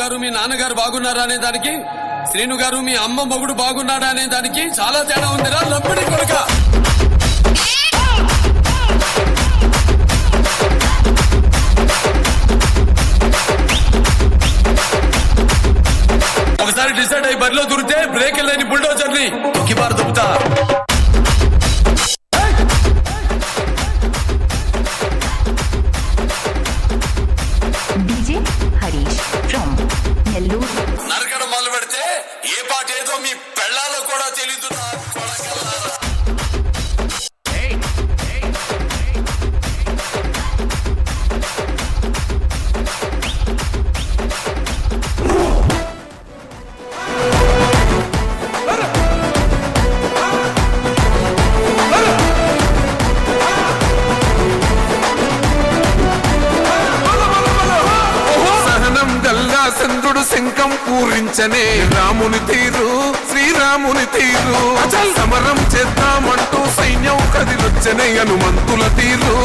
గారు మీ నాన్నగారు బాగున్నారా అనే దానికి శ్రీను గారు మీ అమ్మ మొగుడు బాగున్నాడా అనే దానికి చాలా తేడా ఉందిరా. లప్పడి కొడుక. ఒకసారి డిసైడ్ అయ్యి బరిలో దొరికితే బ్రేక్ లేని బుల్డోజర్ని. మీ పెళ్ళాలో కూడా తెలీదు నా కొడకల్లారా శంఖం పూరించనే రాముని తీ తీరు. సమరం చేద్దామంటూ సైన్యం కదిలొచ్చనే హనుమంతుల తీరు.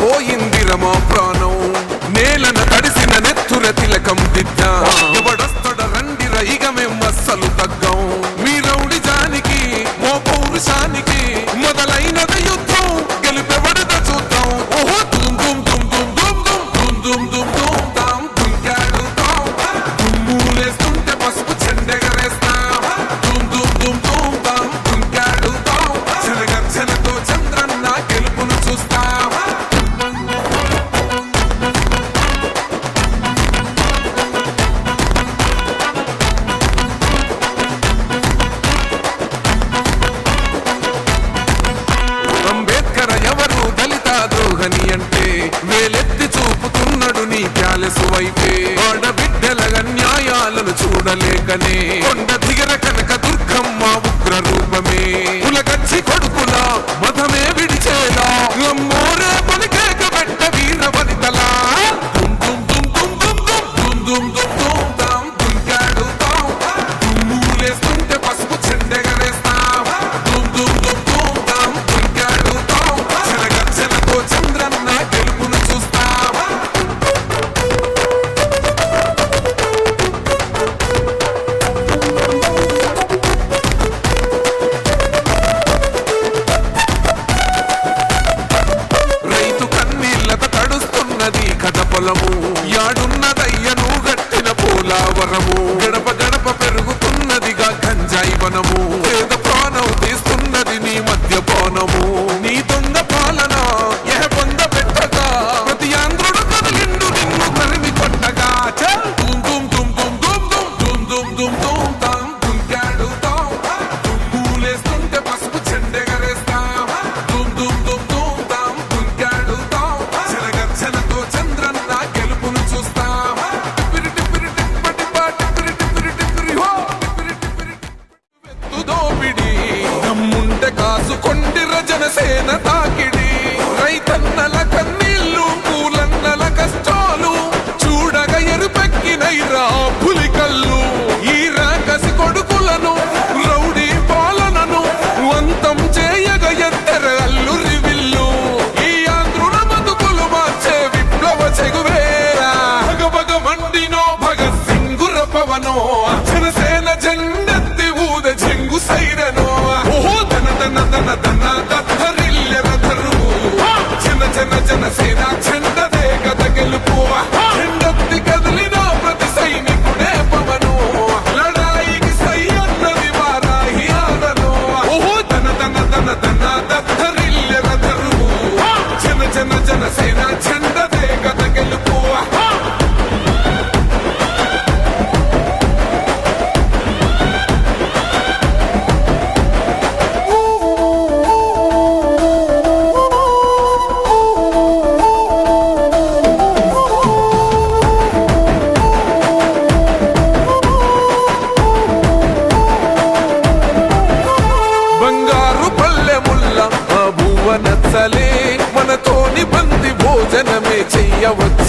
పోయింది రమో ప్రాణం నేలన వైపే. కొండ బిడ్డల అన్యాయాలను చూడలేకనే. కొండ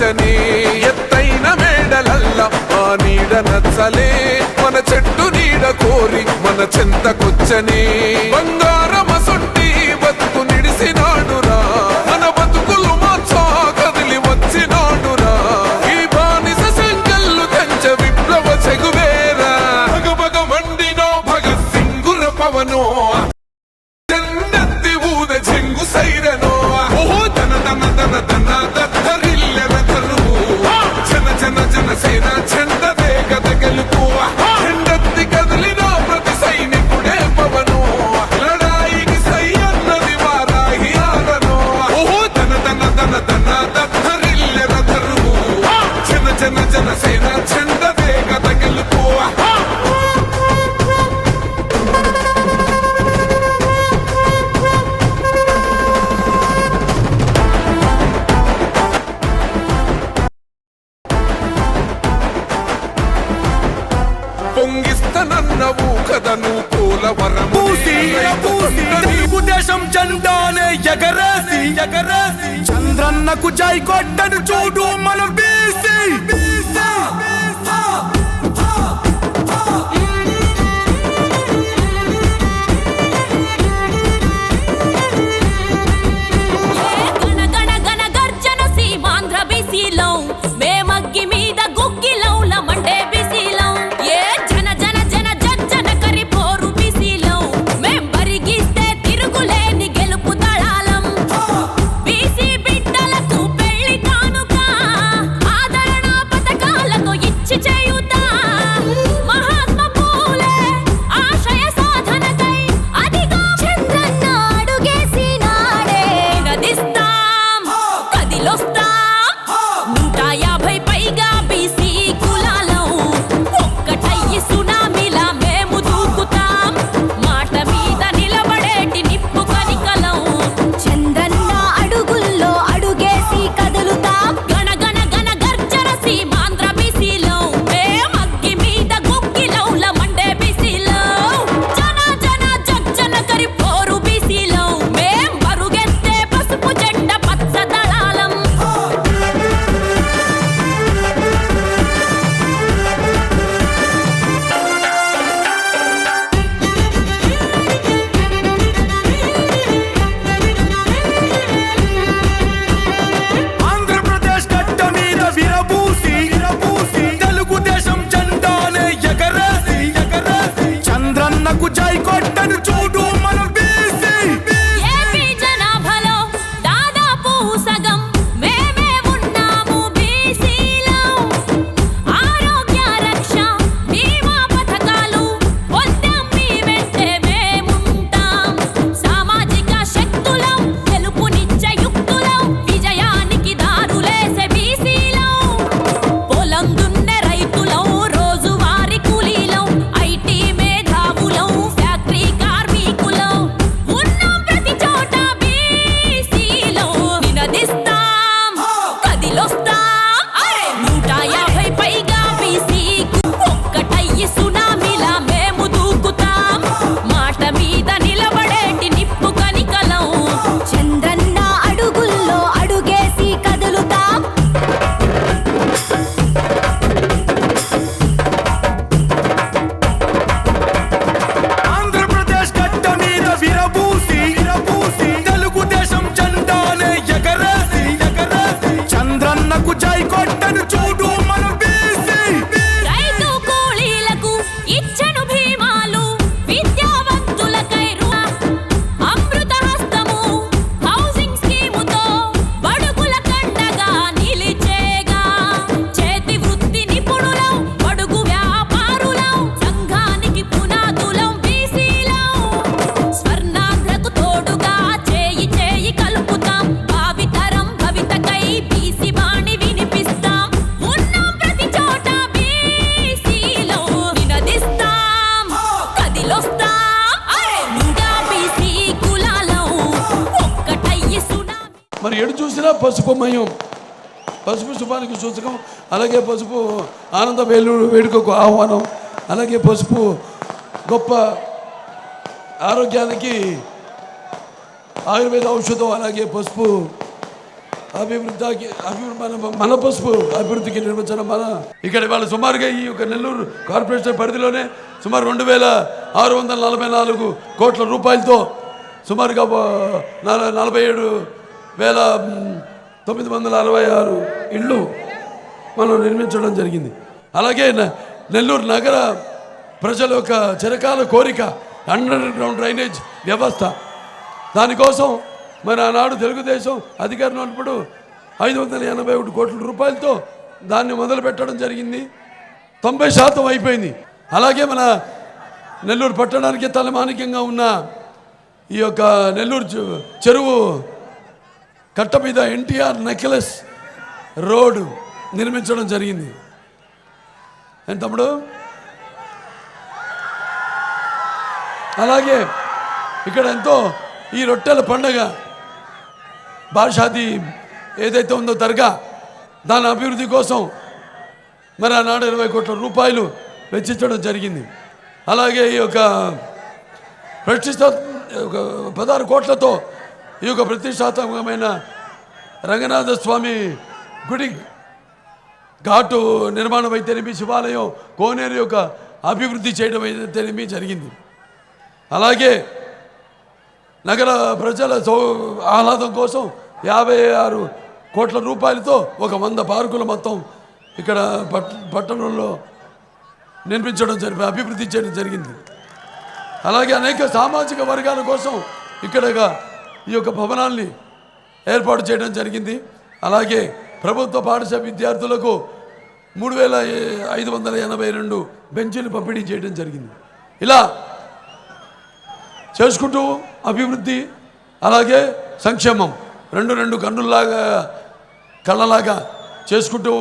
పచ్చని ఎత్తైన మేడలల్ల మా నీడ నచ్చలే. మన చెట్టు నీడ కోరి మన చెంతకొచ్చని. బంగారమసొంటి బతుకు నిడిసినాడురా. చంద్రన్నకు జై కొట్టను చూడు మనం బీసీ. మరి ఎడు చూసినా పసుపుమయం పసుపు శుభానికి సూచకం. అలాగే పసుపు ఆనంద వేలు వేడుకకు ఆహ్వానం. అలాగే పసుపు గొప్ప ఆరోగ్యానికి ఆయుర్వేద ఔషధం. అలాగే పసుపు అభివృద్ధికి అభివృద్ధి మన మన పసుపు అభివృద్ధికి నిర్మించడం మన. ఇక్కడ ఇవాళ సుమారుగా ఈ యొక్క నెల్లూరు కార్పొరేషన్ పరిధిలోనే సుమారు రెండు వేల ఆరు వందల నలభై నాలుగు కోట్ల రూపాయలతో సుమారుగా నలభై ఏడు వేల తొమ్మిది వందల అరవై ఆరు ఇళ్ళు మనం నిర్మించడం జరిగింది. అలాగే న- నెల్లూరు నగర ప్రజల యొక్క చిరకాల కోరిక అండర్ గ్రౌండ్ డ్రైనేజ్ వ్యవస్థ. దానికోసం మరి ఆనాడు తెలుగుదేశం అధికారం ఉన్నప్పుడు ఐదు వందల ఎనభై ఒకటి కోట్ల రూపాయలతో దాన్ని మొదలు పెట్టడం జరిగింది. తొంభై శాతం అయిపోయింది. అలాగే మన నెల్లూరు పట్టణానికి తలమానికంగా ఉన్న ఈ యొక్క నెల్లూరు చె- చెరువు కట్ట మీద ఎన్టీఆర్ నెక్లెస్ రోడ్ నిర్మించడం జరిగింది. ఏం తమ్ముడు? అలాగే ఇక్కడ ఎంతో ఈ రొట్టెల పండగ బాషాది ఏదైతే ఉందో దర్గా దాని అభివృద్ధి కోసం మరి ఆనాడు ఇరవై కోట్ల రూపాయలు వెచ్చించడం జరిగింది. అలాగే ఈ యొక్క ప్రతిష్ట ఒక పదహారు కోట్లతో ఈ యొక్క ప్రతిష్టాత్మకమైన రంగనాథ స్వామి గుడి ఘాటు నిర్మాణం అయితేనేమి శివాలయం కోనేరు యొక్క అభివృద్ధి చేయడం అయితేనేమి జరిగింది. అలాగే నగర ప్రజల సౌ ఆహ్లాదం కోసం యాభై ఆరు కోట్ల రూపాయలతో ఒక వంద పార్కులు మొత్తం ఇక్కడ పట్ పట్టణంలో నిర్మించడం జరిపి అభివృద్ధి చేయడం జరిగింది. అలాగే అనేక సామాజిక వర్గాల కోసం ఇక్కడ ఈ యొక్క భవనాల్ని ఏర్పాటు చేయడం జరిగింది. అలాగే ప్రభుత్వ పాఠశాల విద్యార్థులకు మూడు వేల ఐదు వందల ఎనభై రెండు బెంచీలు పంపిణీ చేయడం జరిగింది. ఇలా చేసుకుంటూ అభివృద్ధి అలాగే సంక్షేమం రెండు రెండు కన్నుల్లాగా కళ్ళలాగా చేసుకుంటూ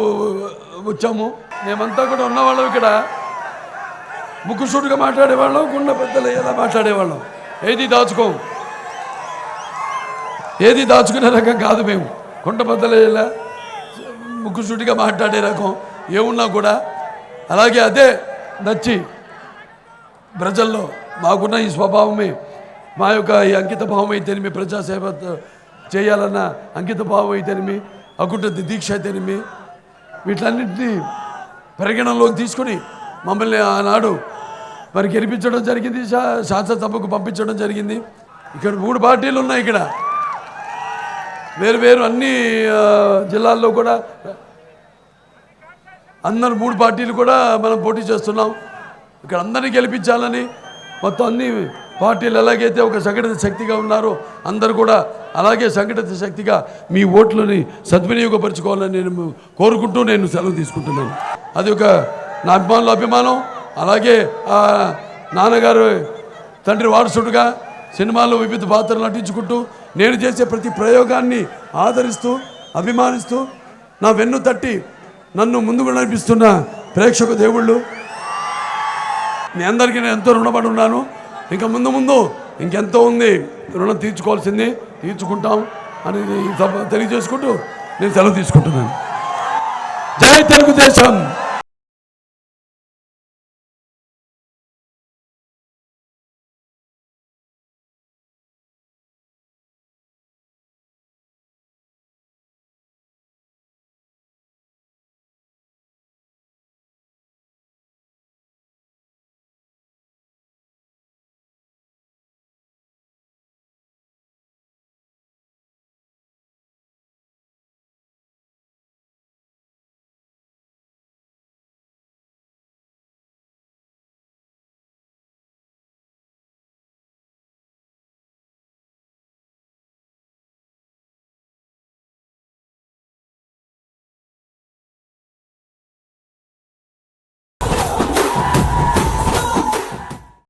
వచ్చాము. మేమంతా కూడా ఉన్నవాళ్ళం ఇక్కడ. ముక్కుసూటుగా మాట్లాడేవాళ్ళం గుండె పెద్దలు ఎలా మాట్లాడేవాళ్ళం. ఏది దాచుకోం. ఏది దాచుకునే రకం కాదు మేము. కుంట ముక్కుసూటిగా మాట్లాడే రకం ఏమున్నా కూడా. అలాగే అదే నచ్చి ప్రజల్లో మాకున్న ఈ స్వభావమే మా యొక్క ఈ అంకిత భావం అయితేనేమి ప్రజాసేవ చేయాలన్న అంకిత భావం అయితేనేమి అకుంఠ దీక్ష అయితేనేమి వీటన్నింటినీ పరిగణనలోకి తీసుకుని మమ్మల్ని ఆనాడు మరి గెలిపించడం జరిగింది శాసనసభకు పంపించడం జరిగింది. ఇక్కడ మూడు పార్టీలు ఉన్నాయి ఇక్కడ. వేరు వేరు అన్ని జిల్లాల్లో కూడా అందరు మూడు పార్టీలు కూడా మనం పోటీ చేస్తున్నాం. ఇక్కడ అందరినీ గెలిపించాలని మొత్తం అన్ని పార్టీలు ఎలాగైతే ఒక సంఘటిత శక్తిగా ఉన్నారో అందరూ కూడా అలాగే సంఘటిత శక్తిగా మీ ఓట్లని సద్వినియోగపరచుకోవాలని నేను కోరుకుంటూ నేను సెలవు తీసుకుంటున్నాను. అది ఒక నా అభిమానుల అభిమానం అలాగే నాన్నగారు తండ్రి వారసుడుగా సినిమాల్లో వివిధ పాత్రలు నటించుకుంటూ నేను చేసే ప్రతి ప్రయోగాన్ని ఆదరిస్తూ అభిమానిస్తూ నా వెన్ను తట్టి నన్ను ముందుకు నడిపిస్తున్న ప్రేక్షక దేవుళ్ళు. మీ అందరికీ నేను ఎంతో రుణపడి ఉన్నాను. ఇంకా ముందు ముందు ఇంకెంతో ఉంది రుణం తీర్చుకోవాల్సింది తీర్చుకుంటాం అని తెలియజేసుకుంటూ నేను సెలవు తీసుకుంటున్నాను. జై తెలుగుదేశం!